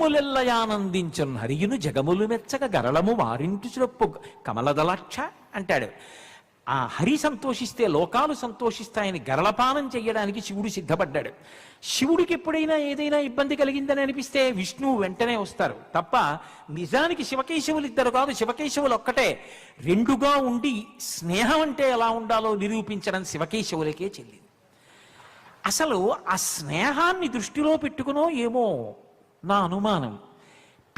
ములెల్లయానందించున్ హరియును జగములు మెచ్చక గరళము వారింటి చొప్పు కమలదలాక్ష అంటాడు. ఆ హరి సంతోషిస్తే లోకాలు సంతోషిస్తాయని గరళపానం చేయడానికి శివుడు సిద్ధపడ్డాడు. శివుడికి ఎప్పుడైనా ఏదైనా ఇబ్బంది కలిగిందని అనిపిస్తే విష్ణువు వెంటనే వస్తారు. తప్ప నిజానికి శివకేశవులు ఇద్దరు కాదు శివకేశవులు ఒక్కటే రెండుగా ఉండి స్నేహం అంటే ఎలా ఉండాలో నిరూపించడం శివకేశవులకే చెల్లింది. అసలు ఆ స్నేహాన్ని దృష్టిలో పెట్టుకునో ఏమో నా అనుమానం.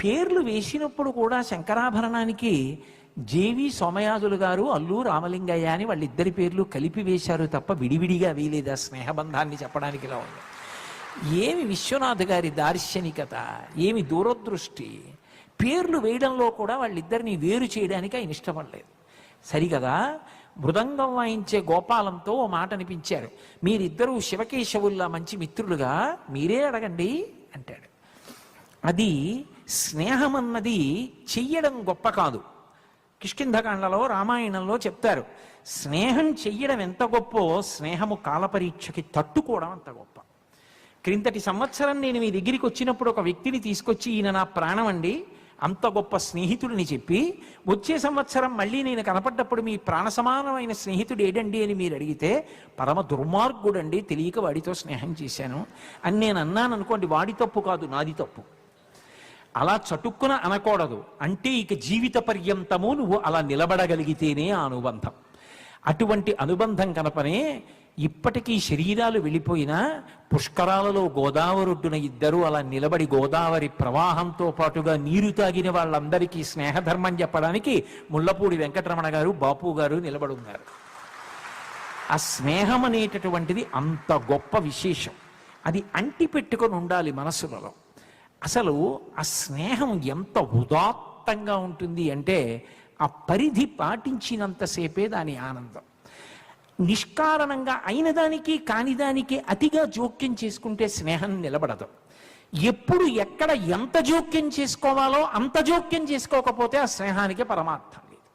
పేర్లు వేసినప్పుడు కూడా శంకరాభరణానికి జేవి సోమయాజులు గారు అల్లు రామలింగయ్య అని వాళ్ళిద్దరి పేర్లు కలిపి వేశారు తప్ప విడివిడిగా వేయలేదు. ఆ స్నేహబంధాన్ని చెప్పడానికి ఇలా ఉంది. ఏమి విశ్వనాథ్ గారి దార్శనికత? ఏమి దూరదృష్టి? పేర్లు వేయడంలో కూడా వాళ్ళిద్దరిని వేరు చేయడానికి ఆయన ఇష్టపడలేదు. సరిగదా? మృదంగం వాయించే గోపాలంతో ఓ మాట అనిపించారు. మీరిద్దరూ శివకేశవుల్లా మంచి మిత్రులుగా? మీరే అడగండి అంటాడు. అది స్నేహం అన్నది చెయ్యడం గొప్ప కాదు. కిష్కింధకాండలో రామాయణంలో చెప్తారు స్నేహం చెయ్యడం ఎంత గొప్పో స్నేహము కాలపరీక్షకి తట్టుకోవడం అంత గొప్ప. క్రిందటి సంవత్సరం నేను మీ దగ్గరికి వచ్చినప్పుడు ఒక వ్యక్తిని తీసుకొచ్చి ఈయన నా ప్రాణం అండి అంత గొప్ప స్నేహితుడిని చెప్పి వచ్చే సంవత్సరం మళ్ళీ నేను కనపడ్డప్పుడు మీ ప్రాణ సమానమైన స్నేహితుడు ఏడండి అని మీరు అడిగితే పరమ దుర్మార్గుడండి తెలియక వాడితో స్నేహం చేశాను. అని నేను అన్నాను అనుకోండి వాడి తప్పు కాదు నాది తప్పు. అలా చటుక్కున అనకూడదు. అంటే ఇక జీవిత పర్యంతము నువ్వు అలా నిలబడగలిగితేనే ఆ అనుబంధం. అటువంటి అనుబంధం కనపనే ఇప్పటికీ శరీరాలు వెళ్ళిపోయినా పుష్కరాలలో గోదావరొడ్డున ఇద్దరు అలా నిలబడి గోదావరి ప్రవాహంతో పాటుగా నీరు తాగిన వాళ్ళందరికీ స్నేహధర్మం చెప్పడానికి ముళ్ళపూడి వెంకటరమణ గారు బాపు గారు నిలబడున్నారు ఆ స్నేహం అనేటటువంటిది అంత గొప్ప విశేషం. అది అంటి పెట్టుకొని ఉండాలి మనసులలో అసలు ఆ స్నేహం ఎంత ఉదాత్తంగా ఉంటుంది అంటే ఆ పరిధి పాటించినంతసేపే దాని ఆనందం. నిష్కారణంగా అయిన దానికి కాని దానికి అతిగా జోక్యం చేసుకుంటే స్నేహం నిలబడదు. ఎప్పుడు ఎక్కడ ఎంత జోక్యం చేసుకోవాలో అంత జోక్యం చేసుకోకపోతే ఆ స్నేహానికి పరమార్థం లేదు.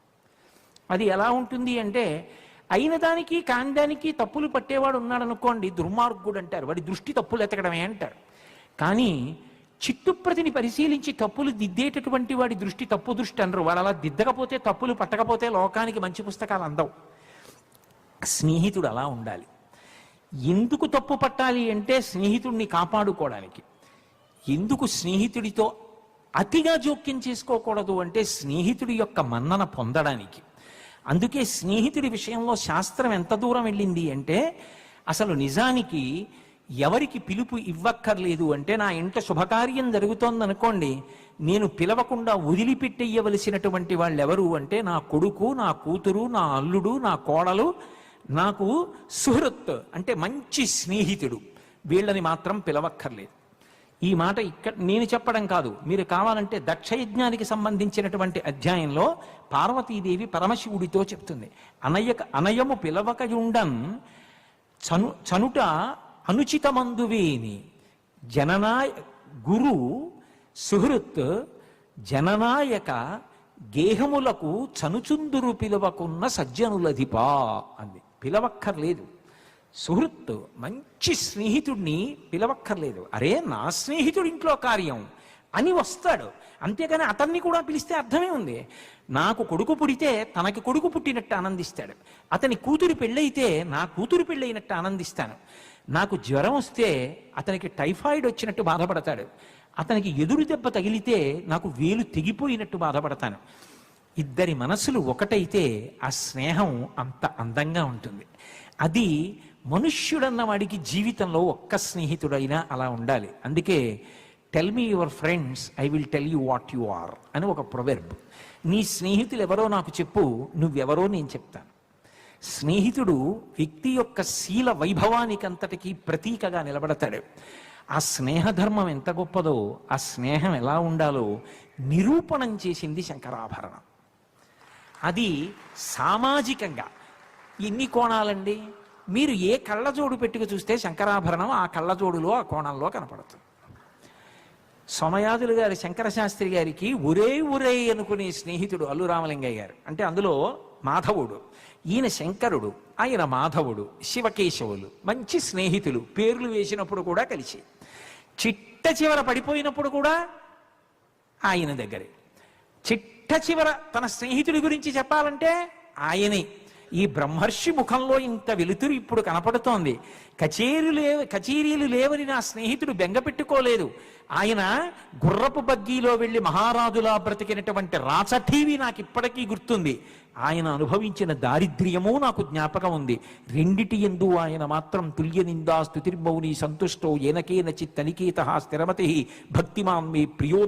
అది ఎలా ఉంటుంది అంటే అయిన దానికి కాని దానికి తప్పులు పట్టేవాడు ఉన్నాడు అనుకోండి దుర్మార్గుడు అంటారు. వాడి దృష్టి తప్పులు ఎతకడమే అంటారు. కానీ చిట్టుప్రతిని పరిశీలించి తప్పులు దిద్దేటటువంటి వాడి దృష్టి తప్పు దృష్టి అనరు. వాళ్ళు అలా దిద్దకపోతే తప్పులు పట్టకపోతే లోకానికి మంచి పుస్తకాలు అందవు. స్నేహితుడు అలా ఉండాలి. ఎందుకు తప్పు పట్టాలి అంటే స్నేహితుడిని కాపాడుకోవడానికి. ఎందుకు స్నేహితుడితో అతిగా జోక్యం చేసుకోకూడదు అంటే స్నేహితుడి యొక్క మన్నన పొందడానికి. అందుకే స్నేహితుడి విషయంలో శాస్త్రం ఎంత దూరం వెళ్ళింది అంటే అసలు నిజానికి ఎవరికి పిలుపు ఇవ్వక్కర్లేదు అంటే నా ఇంట శుభకార్యం జరుగుతోందనుకోండి నేను పిలవకుండా వదిలిపెట్టేయవలసినటువంటి వాళ్ళు ఎవరు అంటే నా కొడుకు నా కూతురు నా అల్లుడు నా కోడలు నాకు సుహృత్ అంటే మంచి స్నేహితుడు. వీళ్ళని మాత్రం పిలవక్కర్లేదు. ఈ మాట ఇక్కడ నేను చెప్పడం కాదు. మీరు కావాలంటే దక్షయజ్ఞానికి సంబంధించినటువంటి అధ్యాయంలో పార్వతీదేవి పరమశివుడితో చెప్తుంది. అనయక అనయము పిలవకయుండం చను చనుట అనుచితమందువేని జననాయ గురు సుహృత్ జననాయక గేహములకు చనుచుందురు పిలవకున్న సజ్జనులధిపా అంది. పిలవక్కర్లేదు. సుహృత్ మంచి స్నేహితుడిని పిలవక్కర్లేదు. అరే నా స్నేహితుడి ఇంట్లో కార్యం. అని వస్తాడు. అంతేగాని అతన్ని కూడా పిలిస్తే అర్థమే ఉంది. నాకు కొడుకు పుడితే తనకి కొడుకు పుట్టినట్టు ఆనందిస్తాడు. అతని కూతురు పెళ్ళైతే నా కూతురు పెళ్ళైనట్టు ఆనందిస్తాను. నాకు జ్వరం వస్తే అతనికి టైఫాయిడ్ వచ్చినట్టు బాధపడతాడు. అతనికి ఎదురు దెబ్బ తగిలితే నాకు వేలు తెగిపోయినట్టు బాధపడతాను. ఇద్దరి మనసులు ఒకటైతే ఆ స్నేహం అంత అందంగా ఉంటుంది. అది మనుష్యుడన్న వాడికి జీవితంలో ఒక్క స్నేహితుడైనా అలా ఉండాలి. అందుకే tell me your friends I will tell you what you are అని ఒక ప్రొవెర్బ్ నీ స్నేహితులు ఎవరో నాకు చెప్పు నువ్వెవరో నేను చెప్తాను. స్నేహితుడు వ్యక్తి యొక్క శీల వైభవానికి అంతటికీ ప్రతీకగా నిలబడతాడు. ఆ స్నేహధర్మం ఎంత గొప్పదో ఆ స్నేహం ఎలా ఉండాలో నిరూపణం చేసింది శంకరాభరణం. అది సామాజికంగా ఎన్ని కోణాలండి? మీరు ఏ కళ్ళజోడు పెట్టుకు చూస్తే శంకరాభరణం ఆ కళ్ళజోడులో ఆ కోణంలో కనపడుతుంది. సోమయాజులు గారి శంకరశాస్త్రి గారికి ఒరే ఒరే అనుకునే స్నేహితుడు అల్లు రామలింగయ్య గారు. అంటే అందులో మాధవుడు. ఈయన శంకరుడు ఆయన మాధవుడు శివకేశవులు మంచి స్నేహితులు పేర్లు వేసినప్పుడు కూడా కలిసి. చిట్ట చివర పడిపోయినప్పుడు కూడా ఆయన దగ్గరే. చిట్ట చివర తన స్నేహితుడి గురించి చెప్పాలంటే ఆయనే. ఈ బ్రహ్మర్షి ముఖంలో ఇంత వెలుతురు ఇప్పుడు కనపడుతోంది. కచేరీలు లేవ కచేరీలు లేవని నా స్నేహితుడు బెంగపెట్టుకోలేదు ఆయన గుర్రపు బగ్గీలో వెళ్ళి మహారాజులా బ్రతికినటువంటి రాచఠీవి నాకు ఇప్పటికీ గుర్తుంది. ఆయన అనుభవించిన దారిద్ర్యము నాకు జ్ఞాపకం ఉంది. రెండిటి ఎందు ఆయన మాత్రం తుల్య నిందా స్థుతిర్మౌని సంతుష్టో ఏనకేన చిత్తనికేత స్థిరమతి భక్తిమాన్ మీ ప్రియో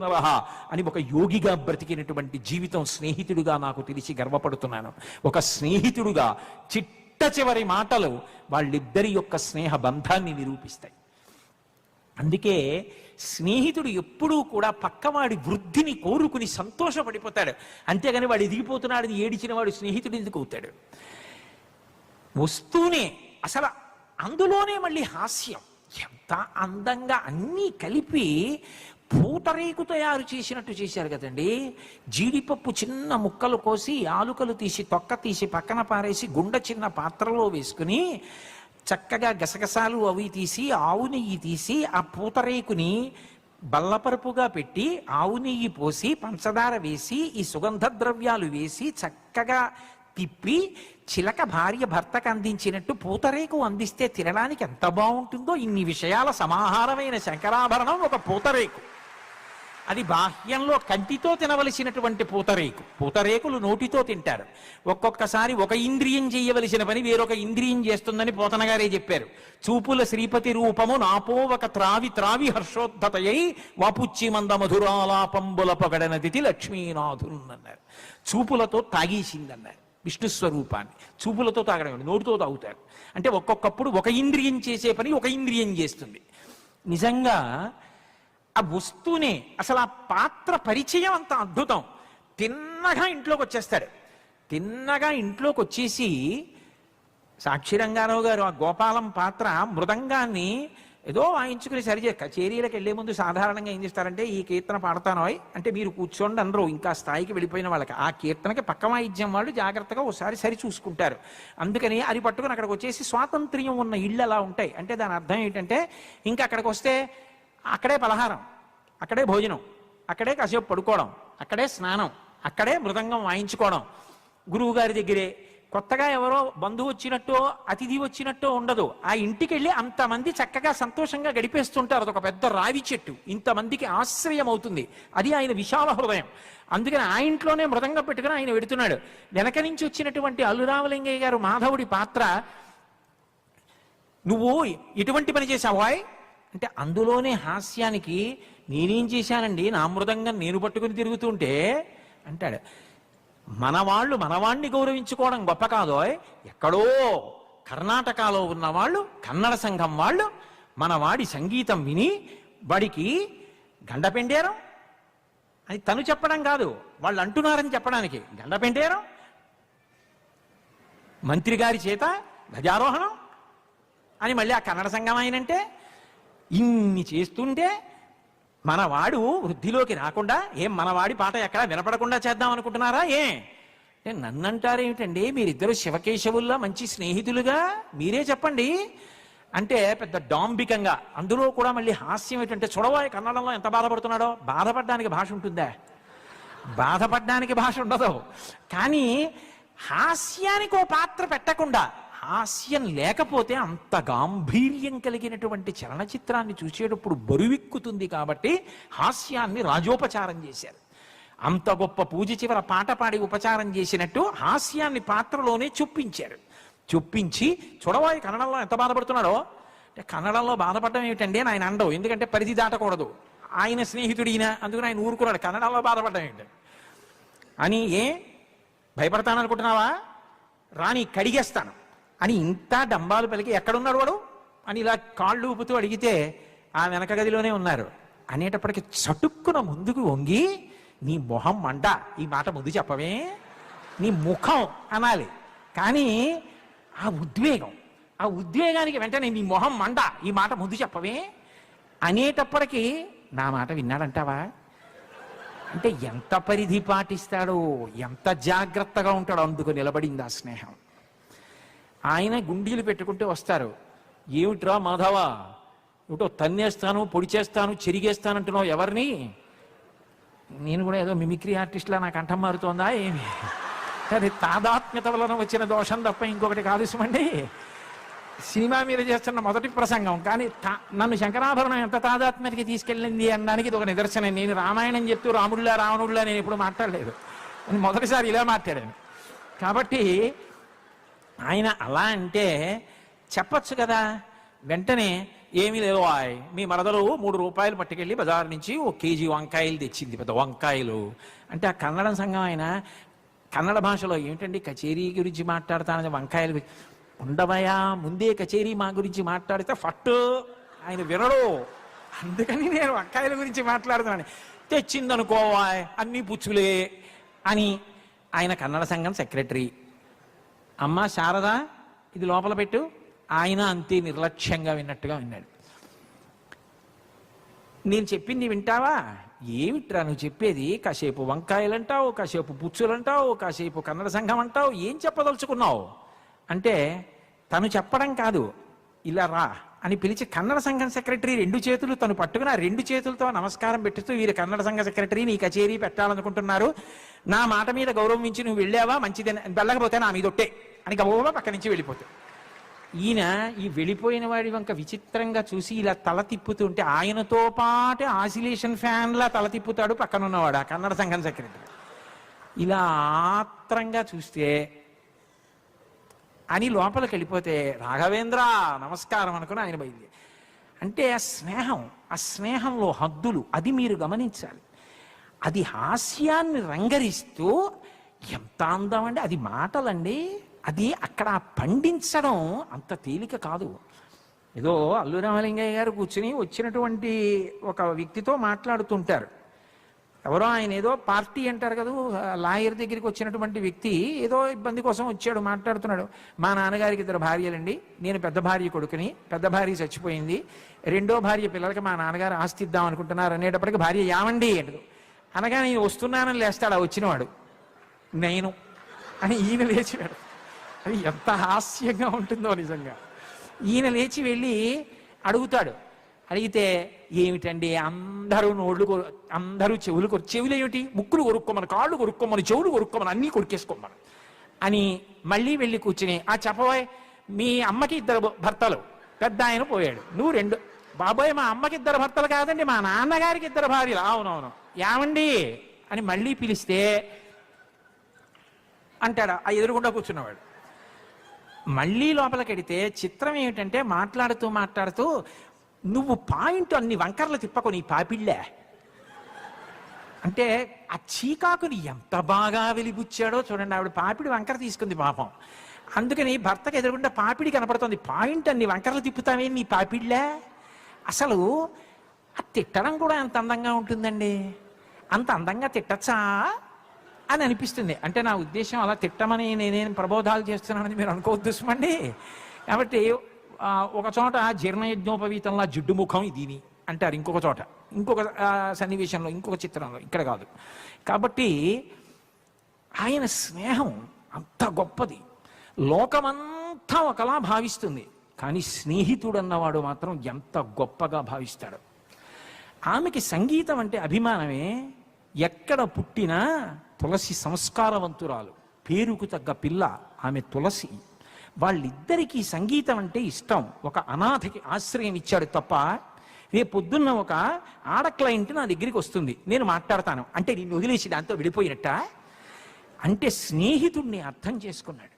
అని ఒక యోగిగా బ్రతికినటువంటి జీవితం స్నేహితుడుగా నాకు తెలిసి గర్వపడుతున్నాను. ఒక స్నేహితుడుగా చిట్ చిట్ట చివరి మాటలు వాళ్ళిద్దరి యొక్క స్నేహ బంధాన్ని నిరూపిస్తాయి. అందుకే స్నేహితుడు ఎప్పుడూ కూడా పక్కవాడి వృద్ధిని కోరుకుని సంతోషపడిపోతాడు. అంతేగాని వాడు ఎదిగిపోతున్నాడని ఏడిచిన వాడు స్నేహితుడు ఎందుకు అవుతాడు? వస్తూనే అసలు అందులోనే మళ్ళీ హాస్యం. ఎంత అందంగా అన్నీ కలిపి పూతరేకు తయారు చేసినట్టు చేశారు కదండి. జీడిపప్పు చిన్న ముక్కలు కోసి ఆలుకలు తీసి తొక్క తీసి పక్కన పారేసి గుండె చిన్న పాత్రలో వేసుకుని చక్కగా గసగసాలు అవి తీసి ఆవు నెయ్యి తీసి ఆ పూతరేకుని బల్లపరుపుగా పెట్టి ఆవు నెయ్యి పోసి పంచదార వేసి ఈ సుగంధ ద్రవ్యాలు వేసి చక్కగా తిప్పి చిలక భార్య భర్తకు అందించినట్టు పూతరేకు అందిస్తే తినడానికి ఎంత బాగుంటుందో ఇన్ని విషయాల సమాహారమైన శంకరాభరణం ఒక పూతరేకు. అది బాహ్యంలో కంటితో తినవలసినటువంటి పూతరేకు. పూతరేకులు నోటితో తింటారు. ఒక్కొక్కసారి ఒక ఇంద్రియం చేయవలసిన పని వేరొక ఇంద్రియం చేస్తుందని పోతనగారే చెప్పారు. చూపుల శ్రీపతి రూపము నాపో ఒక త్రావి త్రావి హర్షోద్ధతయై వాపుచ్చి మంద మధురాలాపంబుల పొగడనదితి లక్ష్మీనాథున్నన్నారు చూపులతో తాగేసిందన్నారు విష్ణు స్వరూపాన్ని. చూపులతో తాగడం నోటితో తాగుతారు. అంటే ఒక్కొక్కప్పుడు ఒక ఇంద్రియం చేసే పని ఒక ఇంద్రియం చేస్తుంది. నిజంగా ఆ వస్తూనే అసలు ఆ పాత్ర పరిచయం అంత అద్భుతం. తిన్నగా ఇంట్లోకి వచ్చేస్తాడు. తిన్నగా ఇంట్లోకి వచ్చేసి సాక్షి రంగారావు గారు ఆ గోపాలం పాత్ర మృదంగాన్ని ఏదో వాయించుకుని సరిచే కచేరీలకు వెళ్ళే ముందు సాధారణంగా ఏం చేస్తారంటే ఈ కీర్తన పాడతానో అంటే మీరు కూర్చోండి అనరు ఇంకా స్థాయికి వెళ్ళిపోయిన వాళ్ళకి. ఆ కీర్తనకి పక్క వాయిద్యం వాళ్ళు జాగ్రత్తగా ఒకసారి సరి చూసుకుంటారు. అందుకని అది పట్టుకుని అక్కడికి వచ్చేసి స్వాతంత్ర్యం ఉన్న ఇళ్ళు అలా ఉంటాయి. అంటే దాని అర్థం ఏంటంటే ఇంకా అక్కడికి వస్తే అక్కడే పలహారం అక్కడే భోజనం అక్కడే కాసేపు పడుకోవడం అక్కడే స్నానం అక్కడే మృదంగం వాయించుకోవడం. గురువు గారి దగ్గరే కొత్తగా ఎవరో బంధువు వచ్చినట్టో అతిథి వచ్చినట్టో ఉండదు. ఆ ఇంటికి వెళ్ళి అంతమంది చక్కగా సంతోషంగా గడిపేస్తుంటారు. అదొక పెద్ద రావి చెట్టు. ఇంతమందికి ఆశ్రయం అవుతుంది అది ఆయన విశాల హృదయం. అందుకని ఆ ఇంట్లోనే మృదంగం పెట్టుకుని ఆయన వెడుతున్నాడు. వెనక నుంచి వచ్చినటువంటి అల్లురామలింగయ్య గారు మాధవుడి పాత్ర నువ్వు ఎటువంటి పని చేశావాయ్ అంటే అందులోనే హాస్యానికి నేనేం చేశానండి? నా మృదంగం నేను పట్టుకుని తిరుగుతుంటే అంటాడు. మనవాళ్ళు మనవాణ్ణి గౌరవించుకోవడం గొప్ప కాదో ఎక్కడో కర్ణాటకలో ఉన్నవాళ్ళు కన్నడ సంఘం వాళ్ళు మనవాడి సంగీతం విని వాడికి గండపెండేరం? అని తను చెప్పడం కాదు వాళ్ళు అంటున్నారని చెప్పడానికి. గండపెండేరం? మంత్రి గారి చేత ధ్వజారోహణం? అని మళ్ళీ ఆ కన్నడ సంఘం ఆయనంటే ఇన్ని చేస్తుంటే మనవాడు వృద్ధిలోకి రాకుండా ఏం మనవాడి పాట ఎక్కడా వినపడకుండా చేద్దాం అనుకుంటున్నారా ఏ? అంటే నన్నంటారేమిటండి మీరిద్దరు శివకేశవుల్లా మంచి స్నేహితులుగా? మీరే చెప్పండి. అంటే పెద్ద డాంబికంగా అందులో కూడా మళ్ళీ హాస్యం ఏంటంటే చూడవాయి కన్నడంలో ఎంత బాధపడుతున్నాడో? బాధపడడానికి భాష ఉంటుందా? బాధపడడానికి భాష ఉండదు. కానీ హాస్యానికి ఓ పాత్ర పెట్టకుండా హాస్యం లేకపోతే అంత గాంభీర్యం కలిగినటువంటి చలనచిత్రాన్ని చూసేటప్పుడు బరువెక్కుతుంది కాబట్టి హాస్యాన్ని రాజోపచారం చేశారు. అంత గొప్ప పూజ చివర పాట పాడి ఉపచారం చేసినట్టు హాస్యాన్ని పాత్రలోనే చొప్పించారు. చొప్పించి చూడవాయి కన్నడంలో ఎంత బాధపడుతున్నాడో? అంటే కన్నడంలో బాధపడడం ఏమిటండి? ఆయన అండవు ఎందుకంటే పరిధి దాటకూడదు. ఆయన స్నేహితుడు అందుకని ఆయన ఊరుకున్నాడు. కన్నడంలో బాధపడడం ఏంటి అని ఏ? భయపడతాననుకుంటున్నావా? రాని కడిగేస్తాను. అని ఇంత డంబాలు పలికి ఎక్కడున్నాడు వాడు? అని ఇలా కాళ్ళు ఊపుతూ అడిగితే ఆ వెనక గదిలోనే ఉన్నారు. అనేటప్పటికి చటుక్కున ముందుకు వంగి నీ మొహం మంట ఈ మాట ముందు చెప్పవే నీ ముఖం అనాలి. కానీ ఆ ఉద్వేగం ఆ ఉద్వేగానికి వెంటనే నీ మొహం మండ ఈ మాట ముందు చెప్పవే అనేటప్పటికీ నా మాట విన్నాడంటావా? అంటే ఎంత పరిధి పాటిస్తాడో ఎంత జాగ్రత్తగా ఉంటాడో అందుకు నిలబడింది ఆ స్నేహం. ఆయన గుండీలు పెట్టుకుంటే వస్తారు. ఏమిట్రా మాధవ? ఏమిటో తన్నేస్తాను పొడి చేస్తాను చెరిగేస్తానంటున్నావు ఎవరిని? నేను కూడా ఏదో మిమిక్రీ ఆర్టిస్ట్లా నా కంఠం మారుతోందా ఏమి? అది తాదాత్మ్యత వలన వచ్చిన దోషం తప్ప ఇంకొకటి కాదు సుమండి. సినిమా మీద చేస్తున్న మొదటి ప్రసంగం. కానీ నన్ను శంకరాభరణం ఎంత తాదాత్మ్యతకి తీసుకెళ్ళింది అనడానికి ఇది ఒక నిదర్శనం. నేను రామాయణం చెప్తూ రాముడిలా రావణుడిలా నేను ఎప్పుడు మాట్లాడలేదు. మొదటిసారి ఇలా మాట్లాడాను. కాబట్టి ఆయన అలా అంటే చెప్పచ్చు కదా. వెంటనే ఏమీ లేదు ఆయ్. మీ మరదలు మూడు రూపాయలు పట్టుకెళ్ళి బజార్ నుంచి ఓ కేజీ వంకాయలు తెచ్చింది పెద్ద వంకాయలు. అంటే ఆ కన్నడం సంఘం ఆయన కన్నడ భాషలో ఏమిటండి కచేరీ గురించి మాట్లాడతానని వంకాయలు ఉండవయా? ముందే కచేరీ మా గురించి మాట్లాడితే ఫట్టు ఆయన వినడు. అందుకని నేను వంకాయల గురించి మాట్లాడుతున్నాను. తెచ్చిందనుకోవా అన్ని పుచ్చులే అని ఆయన కన్నడ సంఘం సెక్రటరీ అమ్మ శారద ఇది లోపల పెట్టు. ఆయన అంతే నిర్లక్ష్యంగా విన్నట్టుగా విన్నాడు. నేను చెప్పింది వింటావా? ఏమిట్రా నువ్వు చెప్పేది? కాసేపు వంకాయలు అంటావు కాసేపు పుచ్చులు అంటావు కాసేపు కన్నడ సంఘం అంటావు ఏం చెప్పదలుచుకున్నావు? అంటే తను చెప్పడం కాదు ఇలా రా. అని పిలిచి కన్నడ సంఘం సెక్రటరీ రెండు చేతులు తను పట్టుకుని ఆ రెండు చేతులతో నమస్కారం పెట్టుతూ వీరు కన్నడ సంఘ సెక్రటరీ నీ కచేరీ పెట్టాలనుకుంటున్నారు. నా మాట మీద గౌరవం ఇచ్చి నువ్వు వెళ్ళావా? మంచిదని వెళ్ళకపోతే నా మీద ఒట్టే అని గబోబా పక్క నుంచి వెళ్ళిపోతావు ఈయన ఈ వెళ్ళిపోయిన వాడి వంక విచిత్రంగా చూసి ఇలా తల తిప్పుతుంటే ఆయనతో పాటు ఆసిలేషన్ ఫ్యాన్లా తల తిప్పుతాడు పక్కనున్నవాడు ఆ కన్నడ సంఘం సెక్రటరీ. ఇలా ఆత్రంగా చూస్తే అని లోపలికి వెళ్ళిపోతే రాఘవేంద్ర నమస్కారం అనుకుని ఆయన బయలుదేరి అంటే ఆ స్నేహం ఆ స్నేహంలో హద్దులు అది మీరు గమనించాలి. అది హాస్యాన్ని రంగరిస్తూ ఎంత అందం అండి అది మాటలండి అది అక్కడ పండించడం అంత తేలిక కాదు. ఏదో అల్లు రామలింగయ్య గారు కూర్చుని వచ్చినటువంటి ఒక వ్యక్తితో మాట్లాడుతుంటారు. ఎవరో ఆయన ఏదో పార్టీ అంటారు కదా లాయర్ దగ్గరికి వచ్చినటువంటి వ్యక్తి ఏదో ఇబ్బంది కోసం వచ్చాడు మాట్లాడుతున్నాడు. మా నాన్నగారికి ఇద్దరు భార్యలండి. నేను పెద్ద భార్య కొడుకుని పెద్ద భార్య చచ్చిపోయింది. రెండో భార్య పిల్లలకి మా నాన్నగారు ఆస్తి ఇద్దాం అనుకుంటున్నారు అనేటప్పటికి భార్య యామండి అంటదు. అనగా నేను వస్తున్నానని లేస్తాడు ఆ వచ్చినవాడు. నేను. అని ఈయన లేచివాడు అది ఎంత హాస్యంగా ఉంటుందో నిజంగా. ఈయన లేచి వెళ్ళి అడుగుతాడు. అడిగితే ఏమిటండి? అందరూ నోళ్ళు అందరూ చెవులు కొరు చెవులు ఏమిటి ముక్కులు కొరుక్కోమని కాళ్ళు కొరుక్కోమని చెవులు కొరుక్కోమని అన్నీ కొరికేసుకోమని. అని మళ్ళీ వెళ్ళి కూర్చుని ఆ చెప్పబోయ్ మీ అమ్మకి ఇద్దరు భర్తలు. పెద్ద ఆయన పోయాడు. నువ్వు రెండు బాబోయ్ మా అమ్మకి ఇద్దరు భర్తలు కాదండి మా నాన్నగారికి ఇద్దరు భార్యలు. అవునవును. ఏమండి? అని మళ్ళీ పిలిస్తే అంటాడు ఆ ఎదురుగుండా కూర్చున్నవాడు. మళ్ళీ లోపలికెడితే చిత్రం ఏమిటంటే మాట్లాడుతూ మాట్లాడుతూ నువ్వు పాయింట్ అన్ని వంకర్లు తిప్పకొని నీ పాపిళ్ళే. అంటే ఆ చీకాకుని ఎంత బాగా వెలిబుచ్చాడో చూడండి ఆవిడ పాపిడి వంకర తీసుకుంది పాపం. అందుకని భర్తకు ఎదురుగుండా పాపిడి కనపడుతుంది. పాయింట్ అన్ని వంకరలు తిప్పుతామేమి నీ పాపిళ్ళే. అసలు ఆ తిట్టడం కూడా ఎంత అందంగా ఉంటుందండి? అంత అందంగా తిట్టచ్చా అని అనిపిస్తుంది. అంటే నా ఉద్దేశం అలా తిట్టమని నేనేం ప్రబోధాలు చేస్తున్నానని మీరు అనుకోవద్దు సుమండి. కాబట్టి ఒక చోట జీర్ణయజ్ఞోపవీతంలా జిడ్డు ముఖం ఇది అంటారు ఇంకొక చోట. ఇంకొక సన్నివేశంలో ఇంకొక చిత్రంలో ఇక్కడ కాదు. కాబట్టి ఆయన స్నేహం అంత గొప్పది. లోకమంతా ఒకలా భావిస్తుంది. కానీ స్నేహితుడు అన్నవాడు మాత్రం ఎంత గొప్పగా భావిస్తాడు. ఆమెకి సంగీతం అంటే అభిమానమే. ఎక్కడ పుట్టినా తులసి సంస్కారవంతురాలు. పేరుకు తగ్గ పిల్ల ఆమె తులసి. వాళ్ళిద్దరికీ సంగీతం అంటే ఇష్టం. ఒక అనాథకి ఆశ్రయం ఇచ్చాడు తప్ప రేపు పొద్దున్న ఒక ఆడ క్లయింట్ నా దగ్గరికి వస్తుంది. నేను మాట్లాడతాను. అంటే నేను వదిలేసి దాంతో విడిపోయినట్ట? అంటే స్నేహితుడిని అర్థం చేసుకున్నాడు.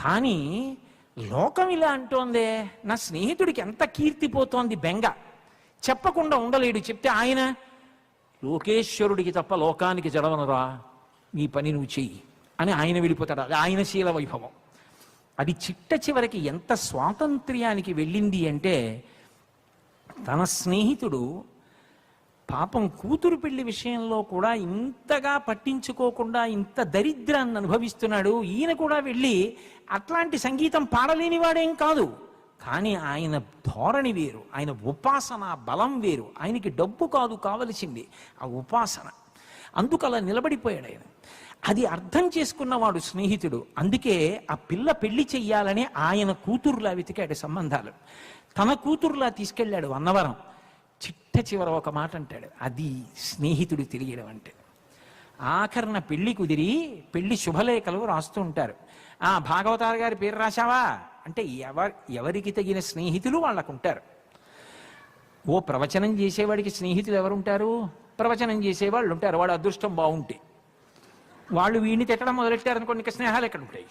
కానీ లోకం ఇలా అంటోందే. నా స్నేహితుడికి ఎంత కీర్తి పోతోంది బెంగ. చెప్పకుండా ఉండలేడు. చెప్తే ఆయన లోకేశ్వరుడికి తప్ప లోకానికి జడవనురా. నీ పని నువ్వు చెయ్యి. అని ఆయన వెళ్ళిపోతాడు. అది ఆయన శీల వైభవం. అది చిట్ట చివరికి ఎంత స్వాతంత్ర్యానికి వెళ్ళింది అంటే తన స్నేహితుడు పాపం కూతురు పెళ్ళి విషయంలో కూడా ఇంతగా పట్టించుకోకుండా ఇంత దరిద్రాన్ని అనుభవిస్తున్నాడు. ఈయన కూడా వెళ్ళి అట్లాంటి సంగీతం పాడలేని వాడేం కాదు. కానీ ఆయన ధోరణి వేరు ఆయన ఉపాసన బలం వేరు ఆయనకి డబ్బు కాదు కావలసింది ఆ ఉపాసన. అందుకు అలా నిలబడిపోయాడు ఆయన. అది అర్థం చేసుకున్నవాడు స్నేహితుడు. అందుకే ఆ పిల్ల పెళ్ళి చెయ్యాలని ఆయన కూతురులా వెతికాడు సంబంధాలు. తన కూతురులా తీసుకెళ్ళాడు అన్నవరం. చిట్ట చివర ఒక మాట అంటాడు. అది స్నేహితుడు తెలియడం అంటే. ఆఖరణ పెళ్ళి కుదిరి పెళ్ళి శుభలేఖలు రాస్తూ ఉంటారు. ఆ భాగవతారు గారి పేరు రాశావా? అంటే ఎవ ఎవరికి తగిన స్నేహితులు వాళ్ళకు ఉంటారు ఓ ప్రవచనం చేసేవాడికి స్నేహితులు ఎవరుంటారు? ప్రవచనం చేసేవాళ్ళు ఉంటారు వాడు అదృష్టం బాగుంటే. వాళ్ళు వీడిని తిట్టడం మొదలెట్టారనుకోండి ఇంకా స్నేహాలు ఎక్కడ ఉంటాయి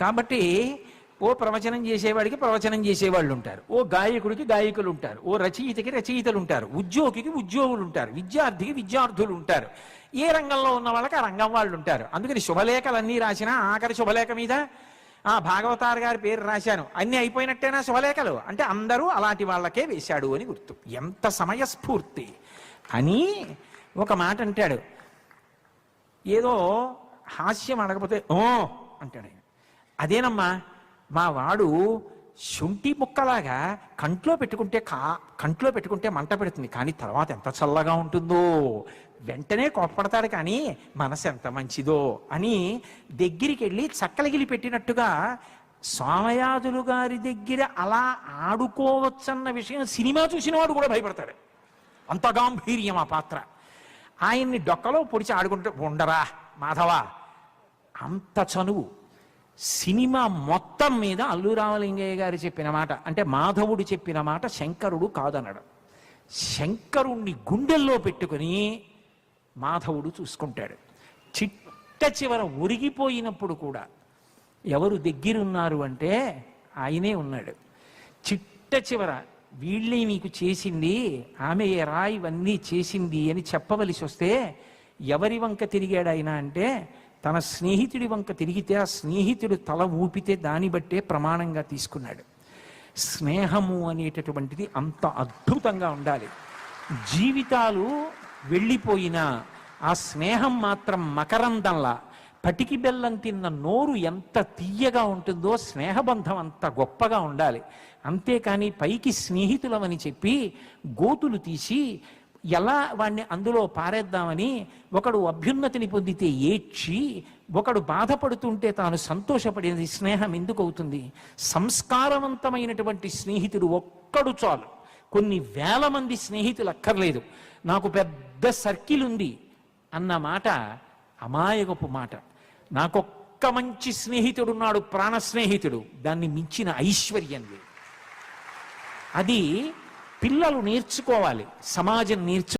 కాబట్టి ఓ ప్రవచనం చేసేవాడికి ప్రవచనం చేసేవాళ్ళు ఉంటారు ఓ గాయకుడికి గాయకులు ఉంటారు ఓ రచయితకి రచయితలు ఉంటారు ఉద్యోగికి ఉద్యోగులు ఉంటారు విద్యార్థికి విద్యార్థులు ఉంటారు. ఏ రంగంలో ఉన్న వాళ్ళకి ఆ రంగం వాళ్ళు ఉంటారు. అందుకని శుభలేఖలన్నీ రాసినా ఆఖరి శుభలేఖ మీద ఆ భాగవతార్ గారి పేరు రాశాను. అన్ని అయిపోయినట్టేనా శుభలేఖలు? అంటే అందరూ అలాంటి వాళ్ళకే వేశాడు అని గుర్తు. ఎంత సమయస్ఫూర్తి! అని ఒక మాట అంటాడు. ఏదో హాస్యం అడగపోతే ఓ! అంటాడు ఆయన. అదేనమ్మా మా వాడు శుంఠి ముక్కలాగా కంట్లో పెట్టుకుంటే కా కంట్లో పెట్టుకుంటే మంట పెడుతుంది కానీ తర్వాత ఎంత చల్లగా ఉంటుందో? వెంటనే కోపడతాడు కానీ మనసు ఎంత మంచిదో అని దగ్గరికి వెళ్ళి చక్కలగిలి పెట్టినట్టుగా సోమయాజులు గారి దగ్గర అలా ఆడుకోవచ్చన్న విషయం సినిమా చూసినవాడు కూడా భయపడతాడు. అంత గాంభీర్యం ఆ పాత్ర. ఆయన్ని డొక్కలో పొడిచి ఆడుకుంటే ఉండరా మాధవ? అంత చనువు. సినిమా మొత్తం మీద అల్లు రామలింగయ్య గారు చెప్పిన మాట అంటే మాధవుడు చెప్పిన మాట శంకరుడు కాదనడం. శంకరుణ్ణి గుండెల్లో పెట్టుకుని మాధవుడు చూసుకుంటాడు. చిట్ట చివర ఒరిగిపోయినప్పుడు కూడా ఎవరు దగ్గరున్నారు అంటే ఆయనే ఉన్నాడు. చిట్ట చివర వీళ్ళే నీకు చేసింది ఆమె ఎరా ఇవన్నీ చేసింది అని చెప్పవలసి వస్తే ఎవరి వంక తిరిగాడు ఆయన అంటే తన స్నేహితుడి వంక తిరిగితే ఆ స్నేహితుడు తల ఊపితే దాన్ని బట్టే ప్రమాణంగా తీసుకున్నాడు. స్నేహము అనేటటువంటిది అంత అద్భుతంగా ఉండాలి. జీవితాలు వెళ్ళిపోయినా ఆ స్నేహం మాత్రం మకరందంలా పటికి బెల్లం తిన్న నోరు ఎంత తీయగా ఉంటుందో స్నేహబంధం అంత గొప్పగా ఉండాలి. అంతేకాని పైకి స్నేహితులమని చెప్పి గోతులు తీసి ఎలా వాణ్ణి అందులో పారేద్దామని ఒకడు అభ్యున్నతిని పొందితే ఏడ్చి ఒకడు బాధపడుతుంటే తాను సంతోషపడేది స్నేహం ఎందుకు అవుతుంది సంస్కారవంతమైనటువంటి స్నేహితుడు ఒక్కడు చాలు. కొన్ని వేల మంది స్నేహితులు అక్కర్లేదు. నాకు పెద్ద సర్కిల్ ఉంది అన్న మాట అమాయకపు మాట. నాకొక్క మంచి స్నేహితుడు ఉన్నాడు ప్రాణ స్నేహితుడు. దాన్ని మించిన ఐశ్వర్యం లేదు. అది పిల్లలు నేర్చుకోవాలి సమాజం నేర్చు